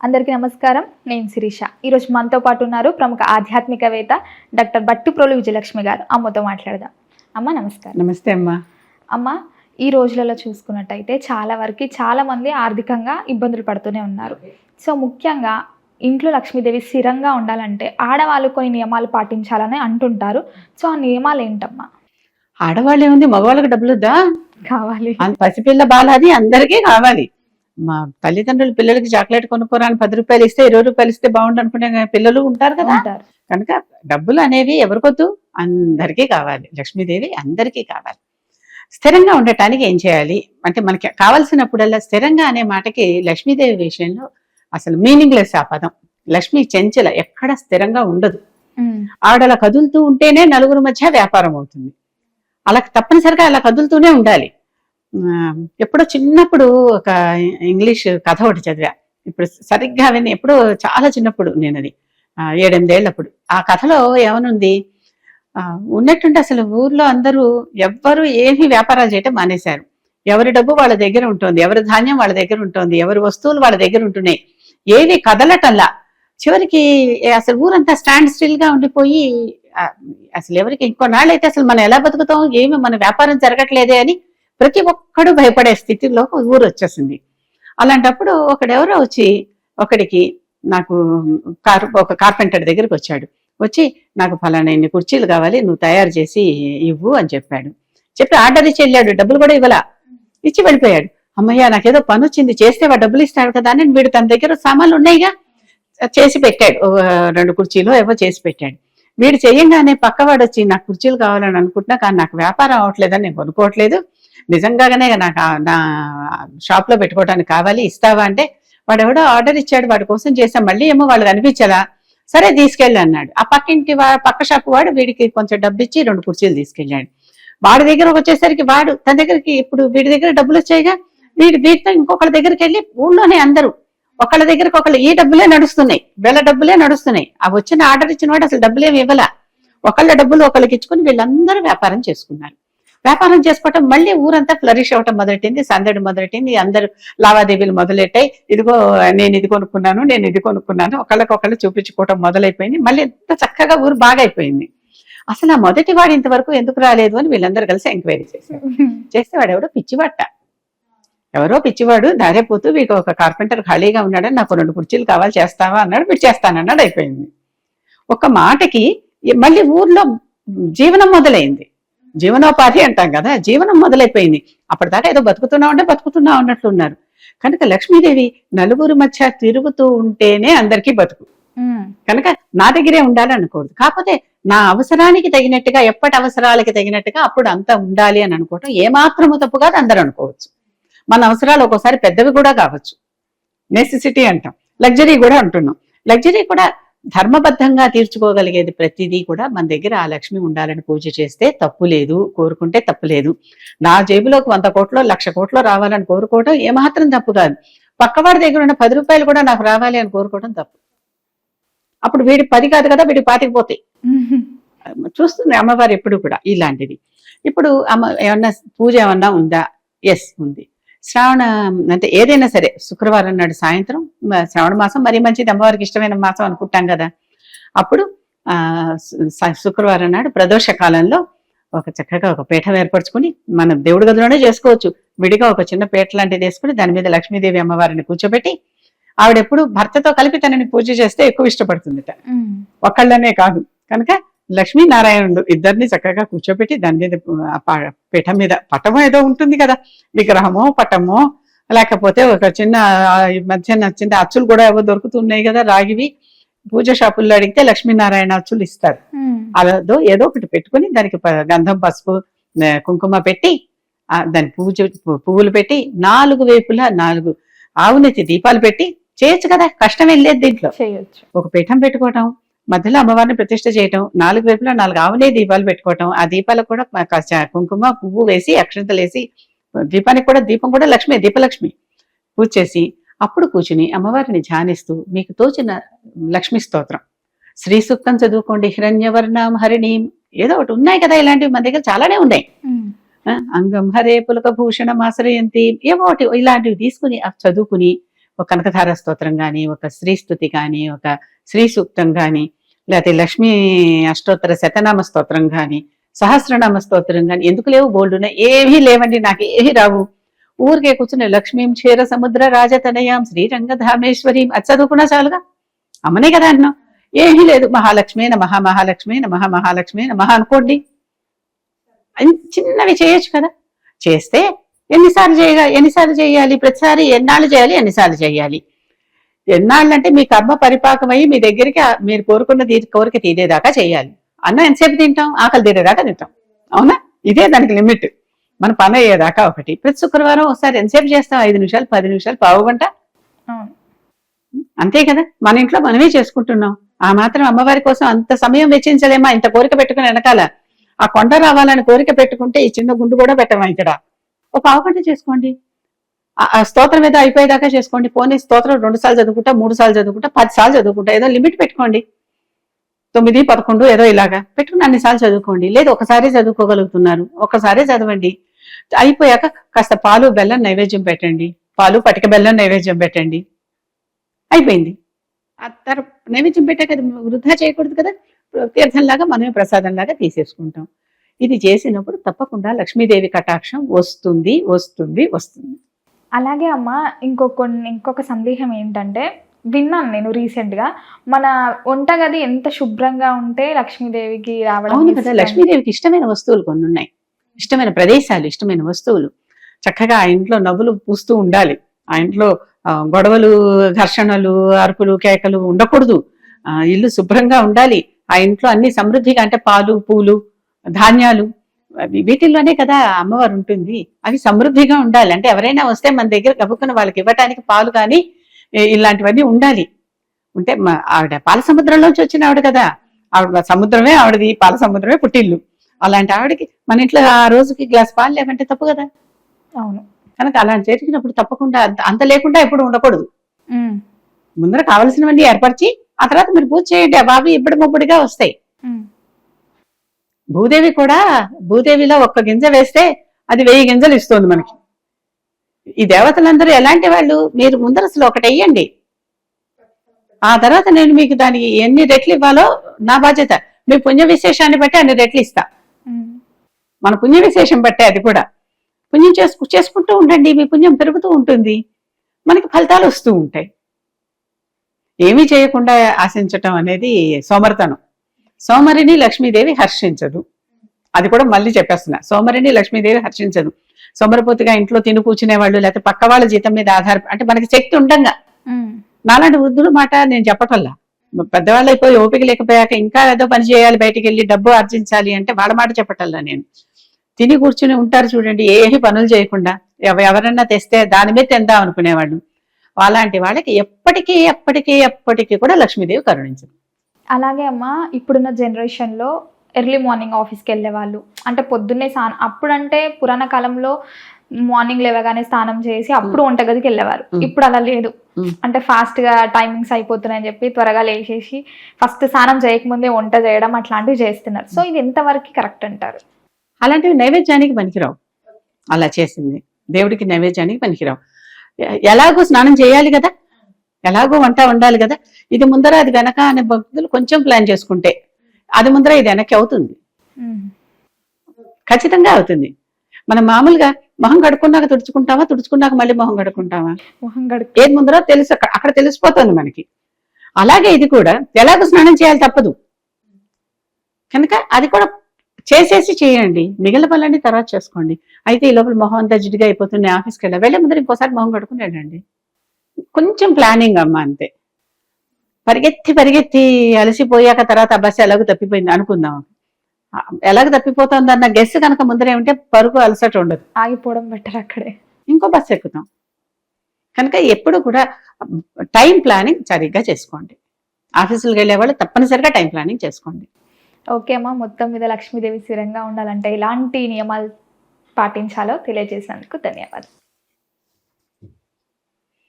అందరికీ నమస్కారం. నేను శిరీష. ఈరోజు మనతో పాటు ఉన్నారు ప్రముఖ ఆధ్యాత్మికవేత్త డాక్టర్ బట్టుప్రోలు విజయలక్ష్మి గారు. అమ్మతో మాట్లాడదాం. అమ్మ నమస్కారం. నమస్తే అమ్మా. అమ్మ ఈ రోజులలో చూసుకున్నట్టయితే చాలా వరకు చాలా మంది ఆర్థికంగా ఇబ్బందులు పడుతూనే ఉన్నారు. సో ముఖ్యంగా ఇంట్లో లక్ష్మీదేవి స్థిరంగా ఉండాలంటే ఆడవాళ్ళు కొన్ని నియమాలు పాటించాలని అంటుంటారు. సో ఆ నియమాలు ఏంటమ్మా? ఆడవాళ్ళు ఏముంది మగవాళ్ళకి డబ్బులు వద్దా కావాలి పసిపిల్ల బాలాది అందరికీ కావాలి. మా తల్లిదండ్రులు పిల్లలకి చాక్లెట్ కొనుక్కోరాని పది రూపాయలు ఇస్తే ఇరవై రూపాయలు ఇస్తే బాగుండు అనుకునే పిల్లలు ఉంటారు కదా. ఉంటారు. కనుక డబ్బులు అనేవి ఎవరికొద్దు? అందరికీ కావాలి. లక్ష్మీదేవి అందరికీ కావాలి. స్థిరంగా ఉండటానికి ఏం చేయాలి? అంటే మనకి కావలసినప్పుడల్లా స్థిరంగా అనే మాటకి లక్ష్మీదేవి విషయంలో అసలు మీనింగ్లెస్ ఆ పదం. లక్ష్మి చెంచల ఎక్కడ స్థిరంగా ఉండదు. అలా కదులుతూ ఉంటేనే నలుగురు మధ్య వ్యాపారం అవుతుంది. అలా తప్పనిసరిగా అలా కదులుతూనే ఉండాలి. ఎప్పుడో చిన్నప్పుడు ఒక ఇంగ్లీష్ కథ ఒకటి చదివా. ఇప్పుడు సరిగ్గా విని ఎప్పుడో చాలా చిన్నప్పుడు నేను అది ఏడెనిమిదేళ్ళప్పుడు. ఆ కథలో ఏమనుంది? ఆ, ఉన్నట్టుండి అసలు ఊర్లో అందరూ ఎవ్వరు ఏమీ వ్యాపారాలు చేయటం మానేశారు. ఎవరి డబ్బు వాళ్ళ దగ్గర ఉంటుంది ఎవరి ధాన్యం వాళ్ళ దగ్గర ఉంటుంది ఎవరి వస్తువులు వాళ్ళ దగ్గర ఉంటున్నాయి. ఏవి కదలటంలా. చివరికి అసలు ఊరంతా స్టాండ్ స్టిల్గా ఉండిపోయి అసలు ఎవరికి ఇంకొన్నాళ్ళు అయితే అసలు మనం ఎలా బతుకుతాం? ఏమి మన వ్యాపారం జరగట్లేదే అని ప్రతి ఒక్కడు భయపడే స్థితిలో ఊరు వచ్చేసింది. అలాంటప్పుడు ఒకడెవరో వచ్చి ఒకడికి నాకు కార్ ఒక కార్పెంటర్ దగ్గరికి వచ్చాడు. వచ్చి నాకు ఫలానా ఇన్ని కుర్చీలు కావాలి నువ్వు తయారు చేసి ఇవ్వు అని చెప్పాడు. చెప్పి ఆర్డర్ ఇచ్చి వెళ్ళాడు డబ్బులు కూడా ఇవ్వలా. ఇచ్చి వెళ్ళిపోయాడు. అమ్మయ్య నాకేదో పని వచ్చింది చేస్తే వాడు డబ్బులు ఇస్తాడు కదా అని వీడు తన దగ్గర సామాన్లు ఉన్నాయిగా చేసి పెట్టాడు. రెండు కుర్చీలు ఏవో చేసి పెట్టాడు. వీడు చేయంగానే పక్కవాడు వచ్చి నాకు కుర్చీలు కావాలని అనుకుంటున్నా కానీ నాకు వ్యాపారం అవ్వట్లేదని నేను కొనుక్కోవట్లేదు నిజంగానే నాకు నా షాప్లో పెట్టుకోవడానికి కావాలి ఇస్తావా అంటే వాడు ఎవడో ఆర్డర్ ఇచ్చాడు వాడి కోసం చేసాం మళ్ళీ ఏమో వాళ్ళు కనిపించలా సరే తీసుకెళ్ళి అన్నాడు. ఆ పక్కింటి వా- పక్క షాప్ వాడు వీడికి కొంచెం డబ్బు ఇచ్చి రెండు కుర్చీలు తీసుకెళ్ళాడు. వాడి దగ్గర వచ్చేసరికి వాడు తన దగ్గరికి ఇప్పుడు వీడి దగ్గర డబ్బులు వచ్చాయిగా వీడి వీటితో ఇంకొకళ్ళ దగ్గరికి వెళ్ళి ఊళ్ళోనే అందరూ. ఒకళ్ళ దగ్గరకు ఒకళ్ళు ఈ డబ్బులే నడుస్తున్నాయి వీళ్ళ డబ్బులే నడుస్తున్నాయి. ఆ వచ్చిన ఆర్డర్ ఇచ్చిన వాడు అసలు డబ్బులేమి ఇవ్వలా. ఒకళ్ళ డబ్బులు ఒకళ్ళకి ఇచ్చుకుని వీళ్ళందరూ వ్యాపారం చేసుకున్నారు. వ్యాపారం చేసుకోవటం మళ్ళీ ఊరంతా ఫ్లరిష్ అవ్వటం మొదలెట్టింది. సందడి మొదలెట్టింది. అందరు లావాదేవీలు మొదలెట్టాయి. ఇదిగో నేను ఇది కొనుక్కున్నాను నేను ఇది కొనుక్కున్నాను. ఒకళ్ళకొకళ్ళు చూపించుకోవటం మొదలైపోయింది. మళ్ళీ ఎంత చక్కగా ఊరు బాగా అయిపోయింది అసలు ఆ మొదటి వాడు ఇంతవరకు ఎందుకు రాలేదు అని వీళ్ళందరూ కలిసి ఎంక్వైరీ చేశారు. చేస్తే వాడు ఎవడో పిచ్చివాట. ఎవరో పిచ్చివాడు దారేపోతూ వీకు ఒక కార్పెంటర్ ఖాళీగా ఉన్నాడని నాకు రెండు కుర్చీలు కావాలి చేస్తావా? అన్నాడు. వీడు చేస్తానన్నాడు అయిపోయింది. ఒక మాటకి మళ్ళీ ఊర్లో జీవనం మొదలైంది. జీవనోపాధి అంటాం కదా జీవనం మొదలైపోయింది. అప్పటిదాకా ఏదో బతుకుతున్నాం అంటే బతుకుతున్నాం అన్నట్లు ఉన్నారు. కనుక లక్ష్మీదేవి నలుగురు మధ్య తిరుగుతూ ఉంటేనే అందరికీ బతుకు. కనుక నా దగ్గరే ఉండాలి కాకపోతే నా అవసరానికి తగినట్టుగా ఎప్పటి అవసరాలకి తగినట్టుగా అప్పుడు అంతా ఉండాలి అని అనుకోవటం ఏమాత్రము తప్పు కాదు అందరూ అనుకోవచ్చు. మన అవసరాలు ఒక్కోసారి పెద్దవి కూడా కావచ్చు. నెసెసిటీ అంటాం. లగ్జరీ కూడా అంటున్నాం. లగ్జరీ కూడా ధర్మబద్ధంగా తీర్చుకోగలిగేది ప్రతిదీ కూడా మన దగ్గర ఆ లక్ష్మి ఉండాలని పూజ చేస్తే తప్పు లేదు కోరుకుంటే తప్పు లేదు. నా జేబులోకి వంద కోట్లో లక్ష కోట్లో రావాలని కోరుకోవడం ఏమాత్రం తప్పు కాదు. పక్కవాడి దగ్గర ఉన్న పది రూపాయలు కూడా నాకు రావాలి అని కోరుకోవడం తప్పు. అప్పుడు వీడి పది కాదు కదా వీడి పాతికి పోతాయి. ఉమ్, చూస్తుంది అమ్మవారు ఎప్పుడు కూడా ఇలాంటిది. ఇప్పుడు అమ్మ ఏమన్నా పూజ ఏమన్నా ఉందా? ఎస్ ఉంది. శ్రావణ అంటే ఏదైనా సరే శుక్రవారం నాడు సాయంత్రం శ్రావణ మాసం మరీ మంచిది అమ్మవారికి ఇష్టమైన మాసం అనుకుంటాం కదా. అప్పుడు శుక్రవారం నాడు ప్రదోష కాలంలో ఒక చక్కగా ఒక పీఠం ఏర్పరచుకుని మన దేవుడి గదిలోనే చేసుకోవచ్చు. విడిగా ఒక చిన్న పీట లాంటిది వేసుకుని దాని మీద లక్ష్మీదేవి అమ్మవారిని కూర్చోబెట్టి ఆవిడెప్పుడు భర్తతో కలిపి తనని పూజ చేస్తే ఎక్కువ ఇష్టపడుతుందిట. ఉమ్, ఒకళ్ళనే కాదు. కనుక లక్ష్మీ నారాయణుడు ఇద్దరిని చక్కగా కూర్చోబెట్టి దాని మీద పీఠం మీద పటమో ఏదో ఉంటుంది కదా విగ్రహమో పటమో లేకపోతే ఒక చిన్న ఆ, ఈ మధ్య చిన్న అచ్చులు కూడా ఏవో దొరుకుతున్నాయి కదా రాగివి పూజ షాపుల్లో అడిగితే లక్ష్మీనారాయణ అచ్చులు ఇస్తారు. అదో ఏదో ఒకటి పెట్టుకుని దానికి గంధం పసుపు కుంకుమ పెట్టి దాని పూజ పువ్వులు పెట్టి నాలుగు వైపులా నాలుగు ఆవునెత్తి దీపాలు పెట్టి చేయొచ్చు కదా కష్టం లేదు దీంట్లో. ఒక పీఠం పెట్టుకోవటం మధ్యలో అమ్మవారిని ప్రతిష్ఠ చేయటం నాలుగు వైపులా నాలుగు ఆవులే దీపాలు పెట్టుకోవటం ఆ దీపాలకు కూడా కుంకుమ పువ్వు వేసి అక్షంతలు వేసి దీపానికి కూడా దీపం కూడా లక్ష్మి దీపలక్ష్మి పూజ చేసి అప్పుడు కూర్చుని అమ్మవారిని ధ్యానిస్తూ మీకు తోచిన లక్ష్మీ స్తోత్రం. శ్రీ సూక్తం చదువుకోండి హిరణ్యవర్ణం హరిణీం ఏదో ఒకటి ఉన్నాయి కదా ఇలాంటివి మన దగ్గర చాలానే ఉన్నాయి. అంగం హరే పులక భూషణం ఆశ్రయంతి ఏవో ఒకటి ఇలాంటివి తీసుకుని చదువుకుని ఒక కనకధార స్తోత్రం కానీ ఒక శ్రీ స్థుతి కానీ ఒక శ్రీ సూక్తం కానీ లేకపోతే లక్ష్మీ అష్టోత్తర శతనామ స్తోత్రం కానీ సహస్రనామ స్తోత్రం కానీ ఎందుకు లేవు బోల్డ్ ఉన్నాయి లేవండి నాకు ఏమీ రావు. ఊరికే కూర్చుని లక్ష్మీం క్షీర సముద్ర రాజతనయాం శ్రీరంగధామేశ్వరీం అది చదువుకున్నా చాలుగా? అమ్మనే కదా అన్నాం ఏమీ లేదు. మహాలక్ష్మేన నమః మహాలక్ష్మి మహా మహాలక్ష్మి నమః అనుకోండి. చిన్నవి చేయొచ్చు కదా? చేస్తే ఎన్నిసార్లు చేయగా ఎన్నిసార్లు చేయాలి? ప్రతిసారి ఎన్నాళ్ళు చేయాలి? ఎన్నిసార్లు చేయాలి? ఎన్నాళ్ళు అంటే మీ కర్మ పరిపాకమై మీ దగ్గరికి మీరు కోరుకున్న తీ- కోరిక తీరేదాకా చేయాలి. అన్నం ఎంతసేపు తింటాం? ఆకలి తీరేదాకా తింటాం. అవునా? ఇదే దానికి లిమిట్. మన పని అయ్యేదాకా ఒకటి. ప్రతి శుక్రవారం ఒకసారి ఎంతసేపు చేస్తాం ఐదు నిమిషాలు పది నిమిషాలు పావు గంట? అంతే కదా? మన ఇంట్లో మనమే చేసుకుంటున్నాం. ఆ మాత్రం అమ్మవారి కోసం అంత సమయం వెచ్చించలేమా? ఇంత కోరిక పెట్టుకుని వెనకాల. ఆ కొండ రావాలని కోరిక పెట్టుకుంటే ఈ చిన్న గుండు కూడా పెట్టమా ఇక్కడ? ఒక పావు గంట చేసుకోండి. స్తోత్రం ఏదో అయిపోయేదాకా చేసుకోండి. పోనీ స్తోత్రం రెండు సార్లు చదువుకుంటా మూడు సార్లు చదువుకుంటా పది సార్లు చదువుకుంటా ఏదో లిమిట్ పెట్టుకోండి. తొమ్మిది పదకొండు ఏదో ఇలాగా పెట్టుకుని అన్నిసార్లు చదువుకోండి. లేదు ఒకసారి చదువుకోగలుగుతున్నారు. ఒకసారి చదవండి. అయిపోయాక కాస్త పాలు బెల్లం నైవేద్యం పెట్టండి. పాలు పటిక బెల్లం నైవేద్యం పెట్టండి. అయిపోయింది. తర్వాత నైవేద్యం పెట్టాక వృధా చేయకూడదు కదా? తీర్థంలాగా మనమే ప్రసాదంలాగా తీసేసుకుంటాం. ఇది చేసినప్పుడు తప్పకుండా లక్ష్మీదేవి కటాక్షం వస్తుంది వస్తుంది వస్తుంది. అలాగే అమ్మ ఇంకొక కొన్ని- ఇంకొక సందేహం ఏంటంటే విన్నాను నేను రీసెంట్గా మన వంటగది ఎంత శుభ్రంగా ఉంటే లక్ష్మీదేవికి రావడం కదా. లక్ష్మీదేవికి ఇష్టమైన వస్తువులు కొన్ని ఉన్నాయి. ఇష్టమైన ప్రదేశాలు ఇష్టమైన వస్తువులు. చక్కగా ఆ ఇంట్లో నవ్వులు పూస్తూ ఉండాలి. ఆ ఇంట్లో గొడవలు ఘర్షణలు అరుపులు కేకలు ఉండకూడదు. ఇల్లు శుభ్రంగా ఉండాలి. ఆ ఇంట్లో అన్ని సమృద్ధిగా అంటే పాలు పూలు ధాన్యాలు వీటిల్లోనే కదా అమ్మవారు ఉంటుంది. అవి సమృద్ధిగా ఉండాలి. అంటే ఎవరైనా వస్తే మన దగ్గర గబుక్కున వాళ్ళకి ఇవ్వటానికి పాలు కానీ ఇలాంటివన్నీ ఉండాలి. ఉంటే ఆవిడ పాల సముద్రంలోంచి వచ్చిన ఆవిడ కదా. ఆవిడ సముద్రమే ఆవిడది పాల సముద్రమే పుట్టిల్లు. అలాంటి ఆవిడకి మన ఇంట్లో ఆ రోజుకి గ్లాస్ పాలు లేవంటే తప్పు కదా. అవును. కనుక అలాంటి జరిగినప్పుడు తప్పకుండా అంత- లేకుండా ఎప్పుడు ఉండకూడదు. ముందర కావలసినవన్నీ ఏర్పరిచి ఆ తర్వాత మీరు పూజ చేయండి. ఆ బాబు ఇబ్బడి ముబ్బడిగా వస్తాయి. భూదేవి కూడా భూదేవిలో ఒక్క గింజ వేస్తే అది వెయ్యి గింజలు ఇస్తుంది మనకి. ఈ దేవతలందరూ ఎలాంటి వాళ్ళు? మీరు ముందర అసలు ఒకటి వెయ్యండి ఆ తర్వాత నేను మీకు దానికి ఎన్ని రెట్లు ఇవ్వాలో నా బాధ్యత. మీ పుణ్య విశేషాన్ని బట్టి అన్ని రెట్లు ఇస్తా. మన పుణ్య విశేషం బట్టే అది కూడా. పుణ్యం చేసుకు చేసుకుంటూ ఉండండి మీ పుణ్యం పెరుగుతూ ఉంటుంది. మనకి ఫలితాలు వస్తూ ఉంటాయి. ఏమీ చేయకుండా ఆశించటం అనేది సోమరితనం. సోమరిని లక్ష్మీదేవి హర్షించదు. అది కూడా మళ్ళీ చెప్పేస్తున్నా. సోమరిని లక్ష్మీదేవి హర్షించదు. సోమరిపోతుగా ఇంట్లో తిని కూర్చునే వాళ్ళు లేకపోతే పక్క వాళ్ళ జీతం మీద ఆధార అంటే మనకి శక్తి ఉండంగా. నాలాంటి వృద్ధుల మాట నేను చెప్పటల్లా పెద్దవాళ్ళు అయిపోయి ఓపిక లేకపోయాక ఇంకా ఏదో పని చేయాలి బయటికి వెళ్ళి డబ్బు ఆర్జించాలి అంటే వాళ్ళ మాట చెప్పటల్లా నేను. తిని కూర్చుని ఉంటారు చూడండి ఏమి పనులు చేయకుండా ఎవ- ఎవరన్నా తెస్తే దాని మీద తిందాం అనుకునేవాళ్ళు. అలాంటి వాళ్ళకి ఎప్పటికీ ఎప్పటికీ ఎప్పటికీ కూడా లక్ష్మీదేవి కరుణించదు. అలాగే అమ్మ ఇప్పుడున్న జనరేషన్లో ఎర్లీ మార్నింగ్ ఆఫీస్కి వెళ్ళే వాళ్ళు. అంటే పొద్దున్నే స్నానం అప్పుడంటే పురాణ కాలంలో మార్నింగ్ లేవగానే స్నానం చేసి అప్పుడు వంటగదికి వెళ్ళేవారు. మ్. ఇప్పుడు అలా లేదు. అంటే ఫాస్ట్గా టైమింగ్స్ అయిపోతున్నాయని చెప్పి త్వరగా లేచేసి ఫస్ట్ స్నానం చేయకముందే వంట చేయడం అట్లాంటివి చేస్తున్నారు. సో ఇది ఎంతవరకు కరెక్ట్ అంటారు? అలాంటివి నైవేద్యానికి పనికిరావు. అలా చేసింది. దేవుడికి నైవేద్యానికి పనికిరావు. ఎలాగో స్నానం చేయాలి కదా? ఎలాగో వంట వండాలి కదా. ఇది ముందర అది వెనక అనే భక్తులు కొంచెం ప్లాన్ చేసుకుంటే అది ముందర ఇది వెనక్కి అవుతుంది. ఖచ్చితంగా అవుతుంది. మనం మామూలుగా మొహం కడుక్కున్నాక తుడుచుకుంటామా తుడుచుకున్నాక మళ్ళీ మొహం కడుక్కుంటామా మొహం ఏది ముందరో తెలుసు అక్కడ అక్కడ తెలిసిపోతుంది మనకి. అలాగే ఇది కూడా ఎలాగో స్నానం చేయాలి తప్పదు. కనుక అది కూడా చేసేసి చేయండి. మిగిలిన పనులన్నీ తర్వాత చేసుకోండి. అయితే ఈ లోపల మొహం అంతా జిడ్డుగా అయిపోతుంది ఆఫీస్కి వెళ్ళా వెళ్ళే ముందర ఇంకోసారి మొహం కడుక్కుని వెళ్ళండి. కొంచెం ప్లానింగ్ అమ్మా అంతే. పరిగెత్తి పరిగెత్తి అలసిపోయాక తర్వాత ఆ బస్సు ఎలాగో తప్పిపోయింది అనుకుందాం. ఎలాగ తప్పిపోతుంది అన్న గెస్ కనుక ముందర ఏమిటే పరుగు అలసట ఉండదు. ఆగిపోవడం బెటర్ అక్కడే. ఇంకో బస్సు ఎక్కుతాం కనుక ఎప్పుడు కూడా టైం ప్లానింగ్ సరిగ్గా చేసుకోండి. ఆఫీసులకు వెళ్ళే వాళ్ళు తప్పనిసరిగా టైం ప్లానింగ్ చేసుకోండి. ఓకే అమ్మా మొత్తం మీద లక్ష్మీదేవి స్థిరంగా ఉండాలంటే ఎలాంటి నియమాలు పాటించాలో తెలియజేసినందుకు ధన్యవాదాలు.